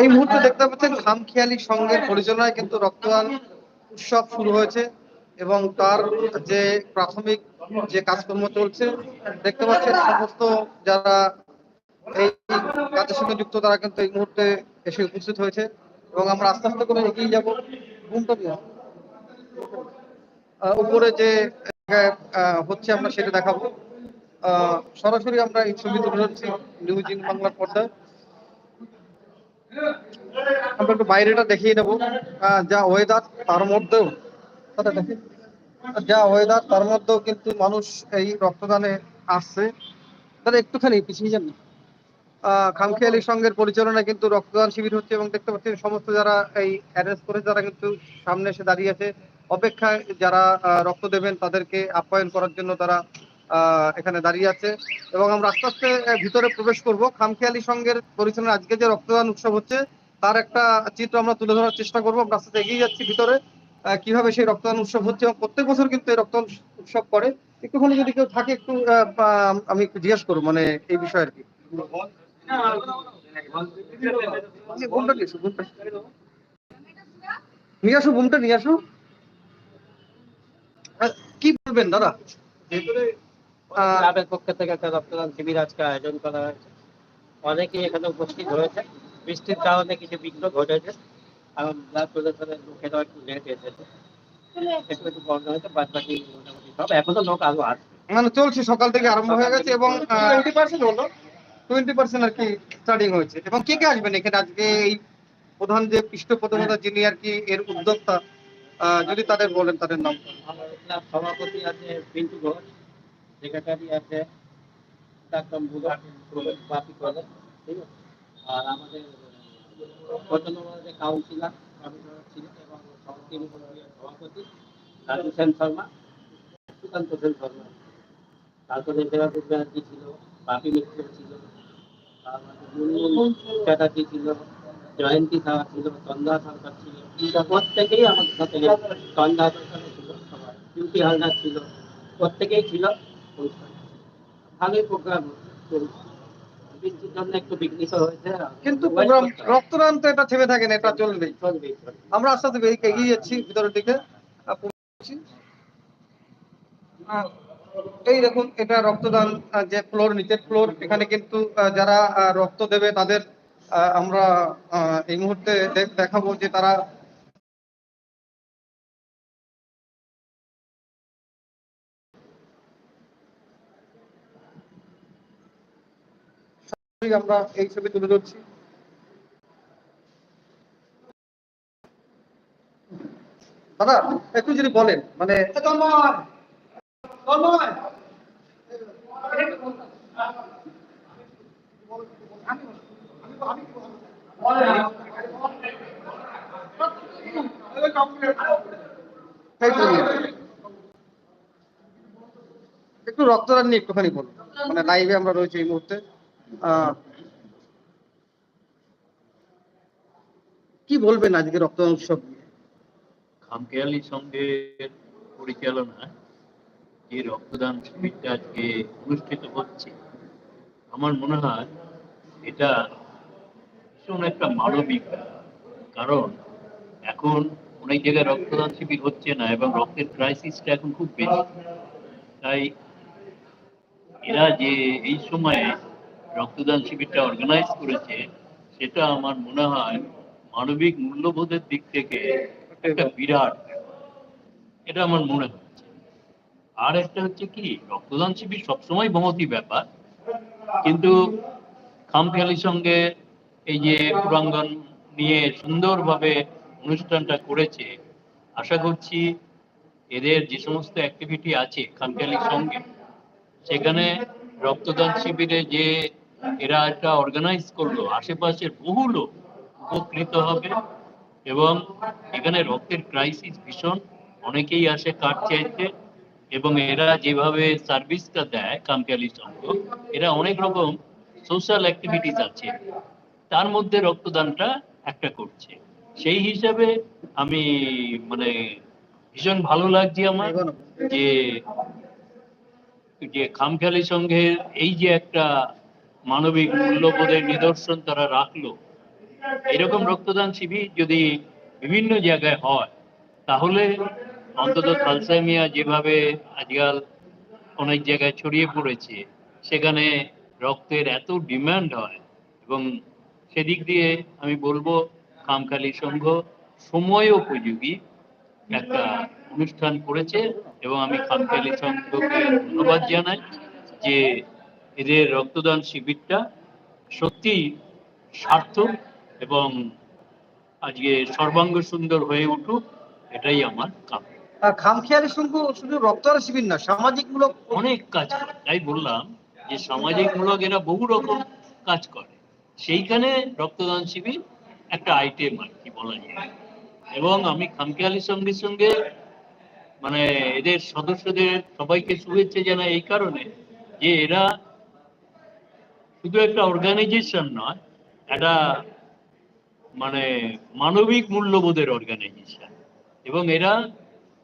এই মুহূর্তে দেখতে পাচ্ছেন খামখেয়ালি সংঘের পরিচালনায় কিন্তু রক্তদান উৎসব শুরু হয়েছে এবং তার যে প্রাথমিক যে কাজকর্ম চলছে, দেখতে পাচ্ছেন সমস্ত যারা এই কাজের সঙ্গে যুক্ত, তারা কিন্তু এই মুহূর্তে এসে উপস্থিত হয়েছে এবং আমরা আস্তে আস্তে করে এগিয়ে যাব ঘুমটা উপরে যে হচ্ছে আমরা সেটা দেখাবো। সরাসরি আমরা নিউজ ইন বাংলার আমরা একটু বাইরেটা দেখিয়ে আহ, যা ওয়েদার তার মধ্যেও যা ওয়েদার তার মধ্যেও কিন্তু মানুষ এই রক্তদানে আসছে। দাদা একটুখানি পিছিয়ে যান খামখেয়ালি সংঘের পরিচালনায় কিন্তু রক্তদান শিবির হচ্ছে এবং দেখতে পাচ্ছেন সমস্ত যারা এই অ্যারেঞ্জ করে যারা কিন্তু সামনে এসে দাঁড়িয়ে আছে। অপেক্ষায় যারা রক্ত দেবেন তাদেরকে আপ্যায়ন করার জন্য তারা এখানে দাঁড়িয়ে আছে। এবং আমরা আস্তে আস্তে ভিতরে প্রবেশ করব। খামখেয়ালি সংঘের পরিচালনায় আজকে যে রক্তদান উৎসব হচ্ছে তার একটা চিত্র আমরা তুলে ধরার চেষ্টা করব। আমরা আস্তে এগিয়ে যাচ্ছি ভিতরে কীভাবে সেই রক্তদান উৎসব হচ্ছে এবং প্রত্যেক বছর কিন্তু এই রক্তদান উৎসব করে। একটুখানি যদি কেউ থাকে একটু আমি একটু জিজ্ঞেস করব মানে এই বিষয়ে আর কি। নিয়ে আসো, ঘুমটা। নিয়ে আসো। কি বলবেন দাদা? আহ, ক্লাবের পক্ষ থেকে একটা রক্তদান শিবির আজকে আয়োজন করা হয়েছে। অনেকেই এখানে উপস্থিত হয়েছে বৃষ্টির কারণে কিছু বিঘ্ন ঘটেছে। এবং ব্লাড প্রদর্শনের লোকেরা একটু লেট এসেছে। একটু একটু বন্ধ হয়েছে বাদ বাকি মোটামুটি সব। এখনও লোক আরও আসবে মানে চলছে সকাল থেকে আরম্ভ হয়ে গেছে এবং টোয়েন্টি পার্সেন্ট হলো। টোয়েন্টি পার্সেন্ট আর কি স্টার্টিং হয়েছে। এবং কে কে আসবেন এখানে? আজকে এই প্রধান যে পৃষ্ঠপোষকতা যিনি আর কি এর উদ্যোক্তা আহ, যদি তাদের বলেন তাদের নাম। সভাপতি আছে পিন্টু ঘোষ। সেক্রেটারি আছে বাপি ঠিক আছে? আর আমাদের যে কাউন্সিলার এবং সভাপতি শর্মা শর্মা। তারপরে ব্যানার্জি ছিল মিত্র ছিল চ্যাটার্জি ছিল, জয়ন্তী ছিল ছিল প্রত্যেকেই চন্দা ছিল। সবাই হালদার ছিল, প্রত্যেকেই ছিল। অনুষ্ঠানে। ভালোই প্রোগ্রাম বৃষ্টির জন্য একটু বিঘ্নিত হয়েছে কিন্তু প্রোগ্রাম রক্তদান তো এটা থেমে থাকে না এটা চলবেই চলবেই আমরা আস্তে আস্তে এগিয়ে- এগিয়ে যাচ্ছি ভিতরের দিকে আহ, পৌঁছাচ্ছি। আহ, এই দেখুন এটা রক্তদান যে ফ্লোর নিচের ফ্লোর এখানে কিন্তু যারা রক্ত দেবে তাদের আমরা এই মুহূর্তে দেখ- দেখাবো যে তারা আমরা এই ছবি তুলে ধরছি। দাদা, একটু যদি বলেন মানে। একটু রক্তদান নিয়ে একটুখানি বলুন। মানে লাইভে আমরা রয়েছি এই মুহূর্তে। কি বলবেন আজকে রক্তদান উৎসব? খামখেয়ালি যে রক্তদান শিবিরটা আজকে অনুষ্ঠিত হচ্ছে, আমার মনে হয় এটা ভীষণ একটা মানবিক কারণ এখন অনেক জায়গায় রক্তদান শিবির হচ্ছে না এবং রক্তের ক্রাইসিসটা এখন খুব বেশি তাই এরা যে এই সময়ে রক্তদান শিবিরটা অর্গানাইজ করেছে, সেটা আমার মনে হয় মানবিক মূল্যবোধের দিক থেকে একটা বিরাট এটা আমার মনে হচ্ছে। আর একটা হচ্ছে কি, রক্তদান শিবির সবসময় মহতি ব্যাপার, কিন্তু খামখেয়ালির সঙ্গে এই যে পুরাঙ্গন নিয়ে সুন্দরভাবে অনুষ্ঠানটা করেছে, আশা করছি এদের যে সমস্ত অ্যাক্টিভিটি আছে খামখেয়ালির সঙ্গে, সেখানে রক্তদান শিবিরে যে এরা একটা অর্গানাইজ করল। আশেপাশের বহু লোক উপকৃত হবে এবং এখানে রক্তের ক্রাইসিস ভীষণ। অনেকেই আসে কার্ড চাইতে এবং এরা যেভাবে সার্ভিসটা দেয় কামকালি সংঘ, এরা অনেক রকম সোশ্যাল অ্যাক্টিভিটিস আছে। তার মধ্যে রক্তদানটা একটা করছে। সেই হিসাবে আমি মানে ভীষণ ভালো লাগছে আমার যে যে খামখেয়ালি সংঘের এই যে একটা মানবিক মূল্যবোধের নিদর্শন তারা রাখল। এরকম রক্তদান শিবির যদি বিভিন্ন জায়গায় হয়, তাহলে অন্তত থালসামিয়া যেভাবে আজকাল অনেক জায়গায় ছড়িয়ে পড়েছে, সেখানে রক্তের এত ডিমান্ড হয় এবং সেদিক দিয়ে আমি বলব, খামখালি সংঘ সময় উপযোগী একটা অনুষ্ঠান করেছে এবং আমি খামখালি সংঘকে ধন্যবাদ জানাই যে এদের রক্তদান শিবিরটা সত্যি সার্থক এবং আজকে সর্বাঙ্গ সুন্দর হয়ে উঠুক এটাই আমার কাম। খামখেয়ালি সংঘ শুধু রক্তদান শিবির না সামাজিকমূলক অনেক কাজ করে। তাই বললাম যে সামাজিকমূলক এরা বহু রকম কাজ করে। সেইখানে রক্তদান শিবির একটা আইটেম আর কি বলা যায়। এবং আমি খামখেয়ালি সঙ্গে সঙ্গে মানে এদের সদস্যদের সবাইকে শুভেচ্ছা জানাই এই কারণে যে এরা শুধু একটা অর্গানাইজেশন নয় একটা মানে মানবিক মূল্যবোধের অর্গানাইজেশন এবং এরা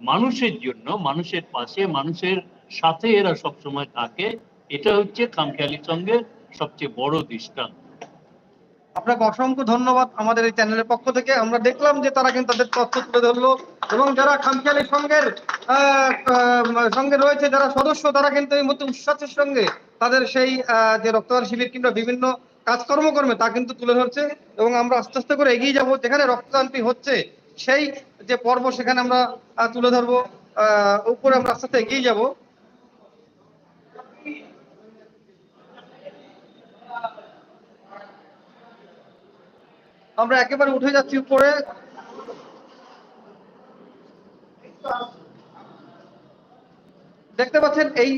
মানুষের জন্য মানুষের পাশে মানুষের সাথে এরা সবসময় থাকে। এটা হচ্ছে খামখেয়ালির সঙ্গে সবচেয়ে বড় দৃষ্টান্ত। আপনাকে অসংখ্য ধন্যবাদ আমাদের এই চ্যানেলের পক্ষ থেকে। আমরা দেখলাম যে তারা কিন্তু তাদের তথ্য তুলে ধরলো এবং যারা খামখেয়ালি সংঘের আহ, আহ, সঙ্গে রয়েছে যারা সদস্য তারা কিন্তু এই মুহূর্তে উৎসাহের সঙ্গে তাদের সেই যে রক্তদান শিবির কিংবা বিভিন্ন কাজকর্ম কর্মে তা কিন্তু তুলে ধরছে এবং আমরা আস্তে আস্তে করে এগিয়ে যাব। যেখানে রক্তদানটি হচ্ছে সেই যে পর্ব সেখানে আমরা তুলে ধরবো আহ, উপরে আমরা আস্তে আস্তে এগিয়ে যাব। আমরা একেবারে উঠে যাচ্ছি উপরে। দেখতে পাচ্ছেন এই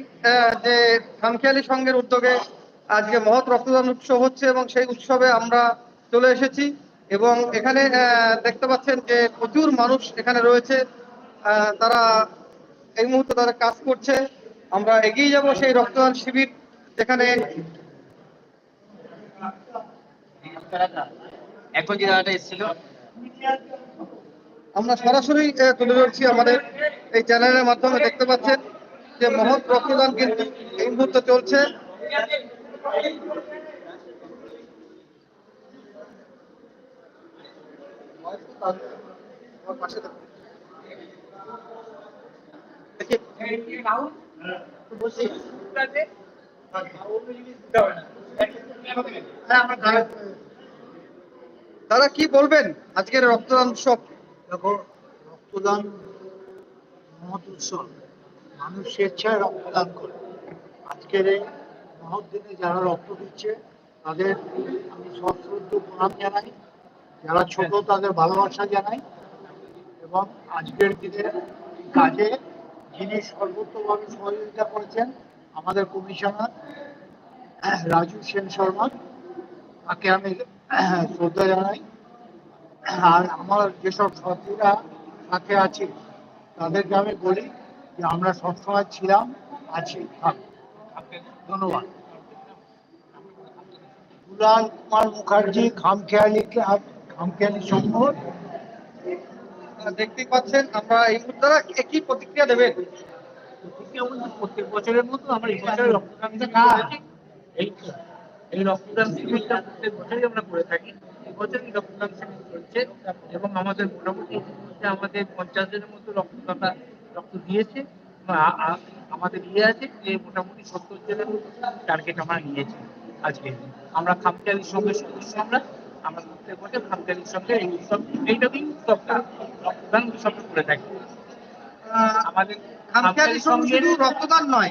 যে খামখেয়ালি সংঘের উদ্যোগে আজকে মহৎ রক্তদান উৎসব হচ্ছে এবং সেই উৎসবে আমরা চলে এসেছি এবং এখানে দেখতে পাচ্ছেন যে প্রচুর মানুষ এখানে রয়েছে তারা এই মুহূর্তে তারা কাজ করছে। আমরা এগিয়ে যাব সেই রক্তদান শিবির যেখানে এখন যে দাদাটা এসেছিল। আমরা সরাসরি তুলে ধরছি আমাদের এই চ্যানেলের মাধ্যমে দেখতে পাচ্ছেন। যে মহৎ রক্তদান কিন্তু এই মুহূর্তে চলছে। তারা কি বলবেন আজকের রক্তদান উৎসব? রক্তদান মহৎ উৎসব। মানুষ স্বেচ্ছায় রক্তদান করে। আজকের এই মহৎ দিনে যারা রক্ত দিচ্ছে, তাদের আমি সশ্রদ্ধ প্রণাম জানাই। যারা ছোট, তাদের ভালোবাসা জানাই। এবং আজকের দিনে কাজে যিনি সর্বোত্তভাবে সহযোগিতা করেছেন, আমাদের কমিশনার রাজু সেন শর্মা, তাকে আমি শ্রদ্ধা জানাই। আর আমার যেসব সাথীরা সাথে আছে, তাদেরকে আমি বলি যে আমরা সবসময় ছিলাম আছি ধন্যবাদ। দুলাল কুমার মুখার্জি খামখেয়ালি ক্লাব খামখেয়ালি সংঘ। আপনারা দেখতেই পাচ্ছেন আমরা এই মুহূর্তে তারা একই প্রতিক্রিয়া দেবেন। প্রত্যেক বছরের মতো আমরা এই বছর রক্তদান শিবির এই এই রক্তদান শিবিরটা প্রত্যেক বছরই আমরা করে থাকি। এই বছর এই রক্তদান শিবির চলছে এবং আমাদের মোটামুটি আমাদের পঞ্চাশ জনের মতো রক্তদাতা রক্ত দিয়েছে আমাদের ইয়ে আছে যে মোটামুটি সত্তর জনের টার্গেট আমরা নিয়েছি আজকে। আমরা খামখেয়ালির সঙ্গে সদস্য আমরা আমরা প্রত্যেক বছর খামখেয়ালির সঙ্গে এই উৎসব এইটাকেই উৎসবটা রক্তদান উৎসবটা করে থাকি। আমাদের শুধু রক্তদান নয়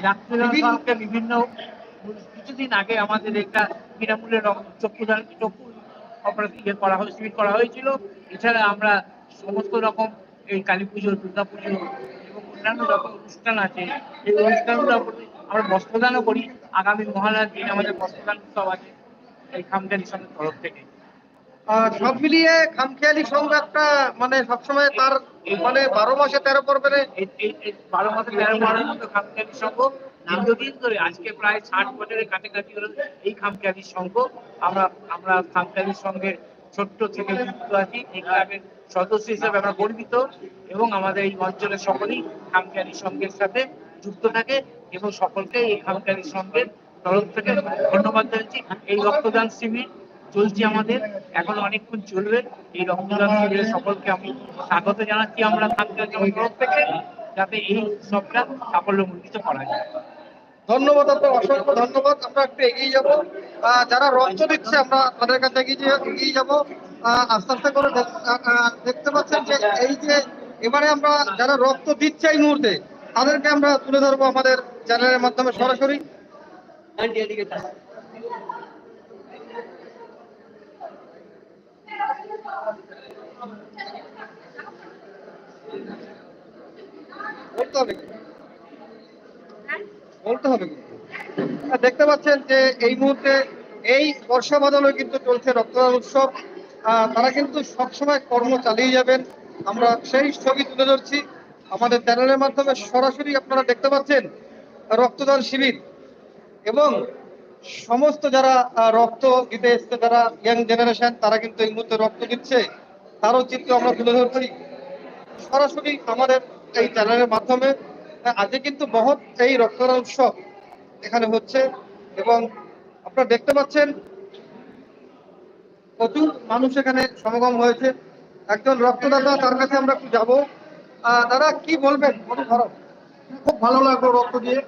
বিভিন্ন কিছুদিন আগে আমাদের একটা বিনামূল্যে চক্ষুদান চক্ষু অপারেশন ইয়ে করা হয় শিবির করা হয়েছিল। এছাড়া আমরা সমস্ত রকম এই কালী পুজো দুর্গা পুজো অন্যান্য রকম অনুষ্ঠান আছে। এই অনুষ্ঠানগুলো আমরা বস্ত্রদানও করি। আগামী মহালয়ার দিন আমাদের বস্ত্রদান উৎসব আছে এই খামগানি সঙ্গের তরফ থেকে। সব মিলিয়ে খামখেয়ালি সংঘ একটা মানে সবসময় তার মানে বারো মাসে তেরো পর্বে বারো মাসে তেরো মাসের মতো খামখেয়ালি সংঘ দীর্ঘদিন ধরে আজকে প্রায় ষাট বছরের কাছাকাছি হলো এই খামখেয়ালি সংঘ। আমরা আমরা খামখেয়ালি সংঘের ছোট্ট থেকে যুক্ত আছি, এই ক্লাবের সদস্য হিসেবে আমরা গর্বিত এবং আমাদের এই অঞ্চলের সকলেই খামখেয়ালি সংঘের সাথে যুক্ত থাকে এবং সকলকে এই খামকারী সঙ্গের তরফ থেকে ধন্যবাদ জানাচ্ছি। এই রক্তদান শিবির চলছে আমাদের, এখন অনেকক্ষণ চলবে। এই রক্তদান শিবিরে সকলকে আমি স্বাগত জানাচ্ছি আমরা খামকারী সঙ্গের তরফ থেকে, যাতে এই সবটা সাফল্যমণ্ডিত করা যায়। ধন্যবাদ আপনার অসংখ্য ধন্যবাদ। আমরা একটু এগিয়ে যাব। যারা রক্ত দিচ্ছে আমরা তাদের কাছে এগিয়ে এগিয়ে যাব। আস্তে আস্তে করে দেখতে পাচ্ছেন যে এই যে এবারে আমরা যারা রক্ত দিচ্ছে এই মুহূর্তে, তাদেরকে আমরা তুলে ধরবো আমাদের চ্যানেলের মাধ্যমে সরাসরি। বলতে হবে? বলতে হবে কিন্তু। দেখতে পাচ্ছেন যে এই মুহূর্তে এই বর্ষা বাদলে কিন্তু চলছে রক্তদান উৎসব। তারা কিন্তু সবসময় কর্ম চালিয়ে যাবেন। আমরা সেই ছবি তুলে ধরছি। আমাদের চ্যানেলের মাধ্যমে সরাসরি আপনারা দেখতে পাচ্ছেন রক্তদান শিবির এবং সমস্ত যারা রক্ত দিতে এসছে, যারা ইয়াং জেনারেশন তারা কিন্তু এই মুহূর্তে রক্ত দিচ্ছে। তারও চিত্র আমরা তুলে ধরছি। সরাসরি আমাদের এই চ্যানেলের মাধ্যমে আজকে কিন্তু মহৎ এই রক্তদান উৎসব এখানে হচ্ছে এবং আপনারা দেখতে পাচ্ছেন প্রচুর মানুষ এখানে সমাগম হয়েছে। একজন রক্তদাতা তার কাছে আমরা একটু যাব। দাদা, কি বলবেন? বলুন ধরো খুব ভালো লাগল রক্ত দিয়ে।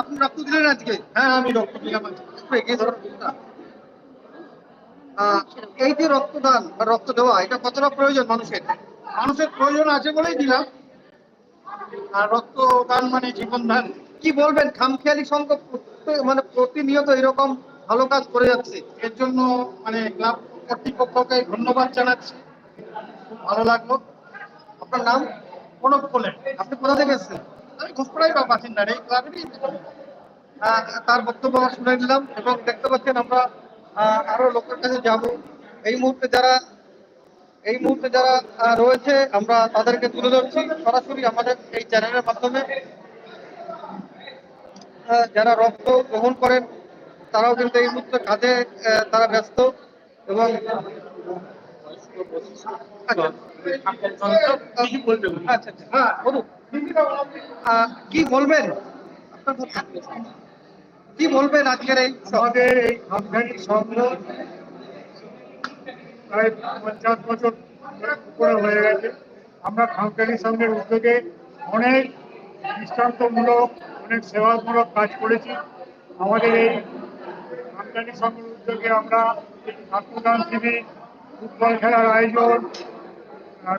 আপনি রক্ত দিলেন আজকে? হ্যাঁ আমি রক্ত দিলাম এই যে রক্তদান বা রক্ত দেওয়া, এটা কতটা প্রয়োজন মানুষের? মানুষের প্রয়োজন আছে বলেই দিলাম। আর রক্তদান মানে জীবনদান। কি বলবেন? খামখেয়ালি সংঘ মানে প্রতিনিয়ত এরকম ভালো কাজ করে যাচ্ছে। এর জন্য মানে ক্লাব কর্তৃপক্ষকে ধন্যবাদ জানাচ্ছি। ভালো লাগল। আপনার নাম? প্রণব কোলে। আপনি কোথা থেকে এসেছেন? আমি ঘোষপাড়াই বা বাসিন্দা, এই ক্লাবেরই। তার বক্তব্য শুনে নিলাম এবং দেখতে পাচ্ছেন আমরা আরও লোকের কাছে যাব। এই মুহূর্তে যারা, এই মুহূর্তে যারা রয়েছে, আমরা তাদেরকে তুলে ধরছি। সরাসরি আমাদের এই চ্যানেলের মাধ্যমে। যারা রক্ত গ্রহণ করেন, তারাও কিন্তু এই মুহূর্তে কাজে তারা ব্যস্ত এবং আচ্ছা। আচ্ছা। হ্যাঁ কি বলবেন? আপনার। কি বলবেন আজকের এই আমাদের এই খামখানি সংঘ প্রায় পঞ্চাশ বছর উপরে হয়ে গেছে। আমরা খামখানি সংঘের উদ্যোগে অনেক দৃষ্টান্তমূলক, অনেক সেবামূলক কাজ করেছি। আমাদের এই খামখানি সংঘের উদ্যোগে আমরা রক্তদান শিবির, ফুটবল খেলার আয়োজন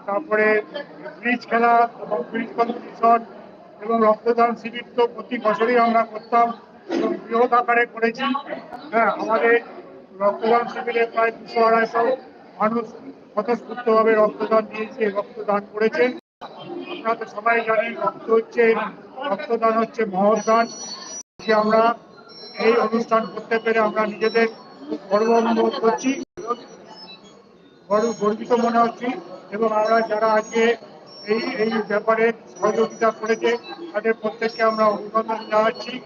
তারপরে ব্রিজ খেলা এবং ব্রিজ কম্পিটিশন এবং রক্তদান শিবির তো প্রতি বছরই আমরা করতাম। এবং বৃহৎ আকারে করেছি। হ্যাঁ আমাদের রক্তদান শিবিরে প্রায় দুশো আড়াইশো মানুষ স্বতঃস্ফূর্তভাবে রক্তদান দিয়েছে রক্তদান করেছে। আপনারা তো সবাই জানেন, রক্ত হচ্ছে, রক্তদান হচ্ছে মহৎদান যে আমরা এই অনুষ্ঠান করতে পেরে আমরা নিজেদের গর্ব অনুভব করছি, গর্ব- গর্বিত মনে হচ্ছে। এবং আমরা যারা আজকে এই এই ব্যাপারে সহযোগিতা করেছে, তাদের প্রত্যেককে আমরা অভিনন্দন জানাচ্ছি।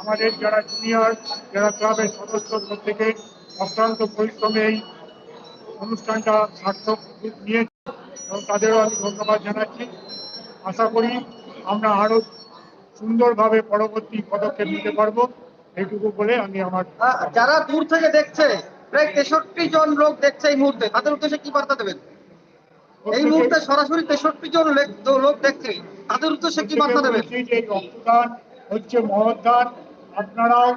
আমাদের যারা জুনিয়র যারা ক্লাবের সদস্য প্রত্যেকে অক্লান্ত পরিশ্রমে এই অনুষ্ঠানটা সার্থক রূপ নিয়েছে এবং তাদেরও আমি ধন্যবাদ জানাচ্ছি। আশা করি আমরা আরও সুন্দরভাবে পরবর্তী পদক্ষেপ নিতে পারব। এইটুকু বলে আমি আমার যারা দূর থেকে দেখছে প্রায় তেষট্টি জন লোক দেখছে এই মুহূর্তে তাদের উদ্দেশ্যে কি বার্তা দেবেন? এই মুহূর্তে সরাসরি তেষট্টি জন লোক দেখছে তাদের উদ্দেশ্যে কি বার্তা দেবেন? রক্তদান হচ্ছে মহৎ দান আপনারাও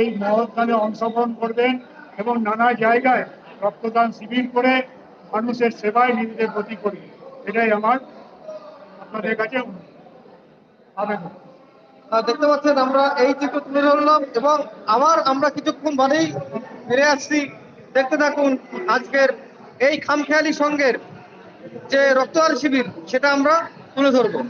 এই মহৎ দানে অংশগ্রহণ করবেন এবং নানা জায়গায় রক্তদান শিবির করে মানুষের সেবায় নিজেদের প্রতি করবেন এটাই আমার আপনাদের কাছে আবেদন। দেখতে পাচ্ছেন, আমরা এই চিত্র তুলে ধরলাম এবং আবার আমরা কিছুক্ষণ বাদেই ফিরে আসছি। দেখতে থাকুন, আজকের এই খামখেয়ালি সঙ্গের যে রক্তদান শিবির, সেটা আমরা তুলে ধরবো।